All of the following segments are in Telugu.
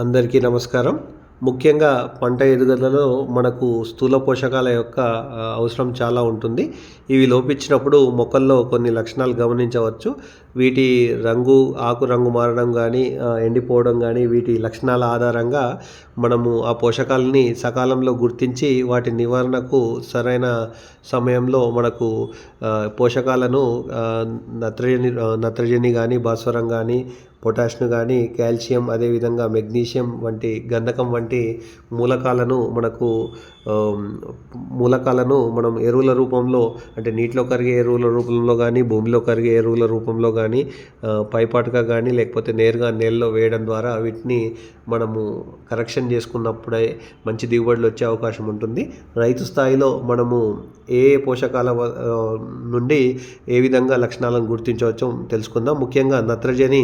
అందరికీ నమస్కారం. ముఖ్యంగా పంట ఎదుగుదలలో మనకు స్థూల పోషకాల యొక్క అవసరం చాలా ఉంటుంది. ఇవి లోపించినప్పుడు మొక్కల్లో కొన్ని లక్షణాలు గమనించవచ్చు. వీటి రంగు ఆకు రంగు మారడం కానీ ఎండిపోవడం కానీ వీటి లక్షణాల ఆధారంగా మనము ఆ పోషకాలని సకాలంలో గుర్తించి వాటి నివారణకు సరైన సమయంలో మనకు పోషకాలను నత్రజని నత్రజని కానీ భాస్వరం కానీ పొటాష్ను కానీ కాల్షియం అదేవిధంగా మెగ్నీషియం వంటి గంధకం వంటి మూలకాలను మనకు మూలకాలను మనం ఎరువుల రూపంలో అంటే నీటిలో కరిగే ఎరువుల రూపంలో కానీ భూమిలో కరిగే ఎరువుల రూపంలో కానీ కానీ పైపాటుగా కానీ లేకపోతే నేరుగా నేలలో వేయడం ద్వారా వీటిని మనము కరెక్షన్ చేసుకున్నప్పుడే మంచి దిగుబడులు వచ్చే అవకాశం ఉంటుంది. రైతు స్థాయిలో మనము ఏ ఏ పోషకాల నుండి ఏ విధంగా లక్షణాలను గుర్తించవచ్చో తెలుసుకుందాం. ముఖ్యంగా నత్రజని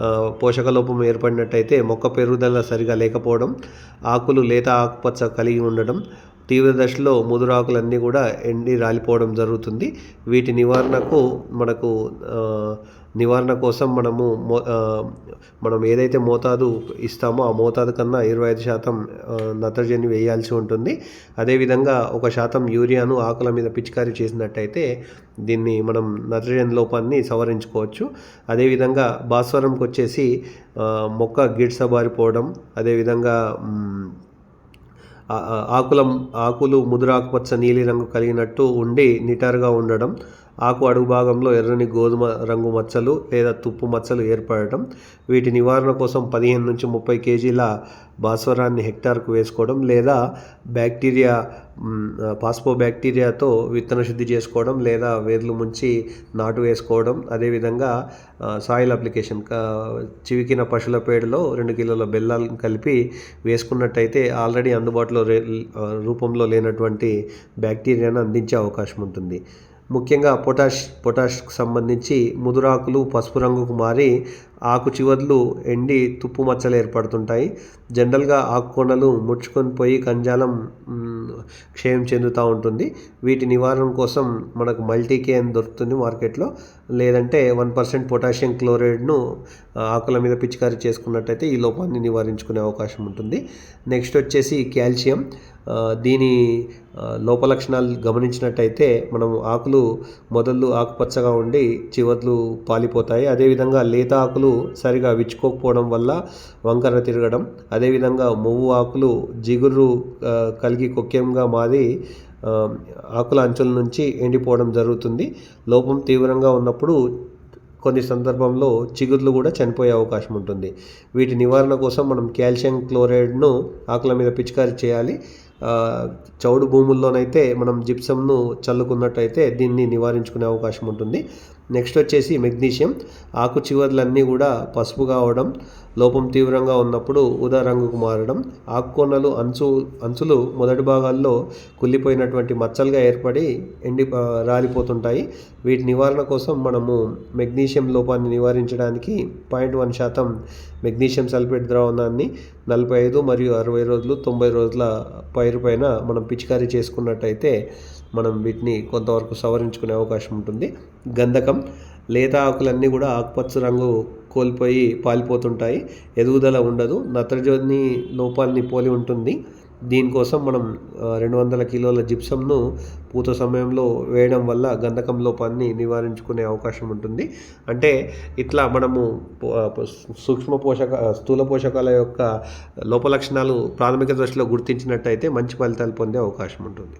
పోషకలోపం పోషక లోపం ఏర్పడినట్టయితే మొక్క పెరుగుదల సరిగా లేకపోవడం ఆకులు లేత ఆకుపచ్చ కలిగి ఉండడం తీవ్ర దశలో ముదురాకులన్నీ కూడా ఎండి రాలిపోవడం జరుగుతుంది. వీటి నివారణకు మనకు నివారణ కోసం మనము మో మనం ఏదైతే మోతాదు ఇస్తామో ఆ మోతాదు కన్నా ఇరవై ఐదు శాతం నత్రజని వేయాల్సి ఉంటుంది. అదేవిధంగా ఒక శాతం యూరియాను ఆకుల మీద పిచికారీ చేసినట్టయితే దీన్ని మనం నత్రజని లోపాన్ని సవరించుకోవచ్చు. అదేవిధంగా భాస్వరంకి వచ్చేసి మొక్క గిడ్సబారిపోవడం అదేవిధంగా ఆకులం ఆకులు ముదురాకుపచ్చ నీలిరంగు కలిగినట్టు ఉండి నిటారుగా ఉండడం ఆకు అడుగు భాగంలో ఎర్రని గోధుమ రంగు మచ్చలు లేదా తుప్పు మచ్చలు ఏర్పడటం వీటి నివారణ కోసం పదిహేను నుంచి ముప్పై కేజీల భాస్వరాన్ని హెక్టార్కు వేసుకోవడం లేదా బ్యాక్టీరియా పాస్పో బ్యాక్టీరియాతో విత్తన శుద్ధి చేసుకోవడం లేదా వేర్లు ముంచి నాటు వేసుకోవడం అదేవిధంగా సాయిల్ అప్లికేషన్ చివికిన పశువుల పేడలో రెండు కిలోల బెల్లాలను కలిపి వేసుకున్నట్టయితే ఆల్రెడీ అందుబాటులో రూపంలో లేనటువంటి బ్యాక్టీరియాను అందించే అవకాశం ఉంటుంది. ముఖ్యంగా పొటాష్ పొటాష్కు సంబంధించి ముదురాకులు పసుపు రంగుకు మారి ఆకు చివర్లు ఎండి తుప్పు మచ్చలు ఏర్పడుతుంటాయి. జనరల్గా ఆకు ముడుచుకొని పోయి కంజాలం క్షయం చెందుతూ ఉంటుంది. వీటి నివారణ కోసం మనకు మల్టీకే అని దొరుకుతుంది మార్కెట్లో. లేదంటే వన్ పర్సెంట్ పొటాషియం క్లోరైడ్ను ఆకుల మీద పిచికారీ చేసుకున్నట్టయితే ఈ లోపాన్ని నివారించుకునే అవకాశం ఉంటుంది. నెక్స్ట్ వచ్చేసి కాల్షియం. దీని లోపలక్షణాలు గమనించినట్టయితే మనం ఆకులు మొదళ్ళు ఆకుపచ్చగా ఉండి చివర్లు పాలిపోతాయి. అదేవిధంగా లేత ఆకులు సరిగా విచ్చుకోకపోవడం వల్ల వంకర తిరగడం అదేవిధంగా మొవ్వు ఆకులు జిగురు కలిగి కొక్యంగా మారి ఆకుల అంచుల నుంచి ఎండిపోవడం జరుగుతుంది. లోపం తీవ్రంగా ఉన్నప్పుడు కొన్ని సందర్భంలో చిగుర్లు కూడా చనిపోయే అవకాశం ఉంటుంది. వీటి నివారణ కోసం మనం కాల్షియం క్లోరైడ్ను ఆకుల మీద పిచికారీ చేయాలి. చౌడు భూముల్లోనైతే మనం జిప్సమ్ను చల్లుకున్నట్టయితే దీన్ని నివారించుకునే అవకాశం ఉంటుంది. నెక్స్ట్ వచ్చేసి మెగ్నీషియం. ఆకు చివర్లన్నీ కూడా పసుపు కావడం లోపం తీవ్రంగా ఉన్నప్పుడు ఉదా రంగుకు మారడం ఆకుకొనలు అంచు అంచులు మొదటి భాగాల్లో కుళ్ళిపోయినటువంటి మచ్చలుగా ఏర్పడి ఎండి రాలిపోతుంటాయి. వీటి నివారణ కోసం మనము మెగ్నీషియం లోపాన్ని నివారించడానికి పాయింట్ వన్ శాతం మెగ్నీషియం సల్ఫేట్ ద్రావణాన్ని నలభై ఐదు మరియు అరవై రోజులు తొంభై రోజుల పైరు పైన మనం పిచికారీ చేసుకున్నట్టయితే మనం వీటిని కొంతవరకు సవరించుకునే అవకాశం ఉంటుంది. గంధకం లేత ఆకులన్నీ కూడా ఆకుపచ్చ రంగు కోల్పోయి పాలిపోతుంటాయి. ఎదుగుదల ఉండదు. నత్రజని లోపాలని పోలి ఉంటుంది. దీనికోసం మనం రెండు వందల కిలోల జిప్సంను పూత సమయంలో వేయడం వల్ల గంధకం లోపాన్ని నివారించుకునే అవకాశం ఉంటుంది. అంటే ఇట్లా మనము సూక్ష్మ పోషక స్థూల పోషకాల యొక్క లోపలక్షణాలు ప్రాథమిక దశలో గుర్తించినట్టయితే మంచి ఫలితాలు పొందే అవకాశం ఉంటుంది.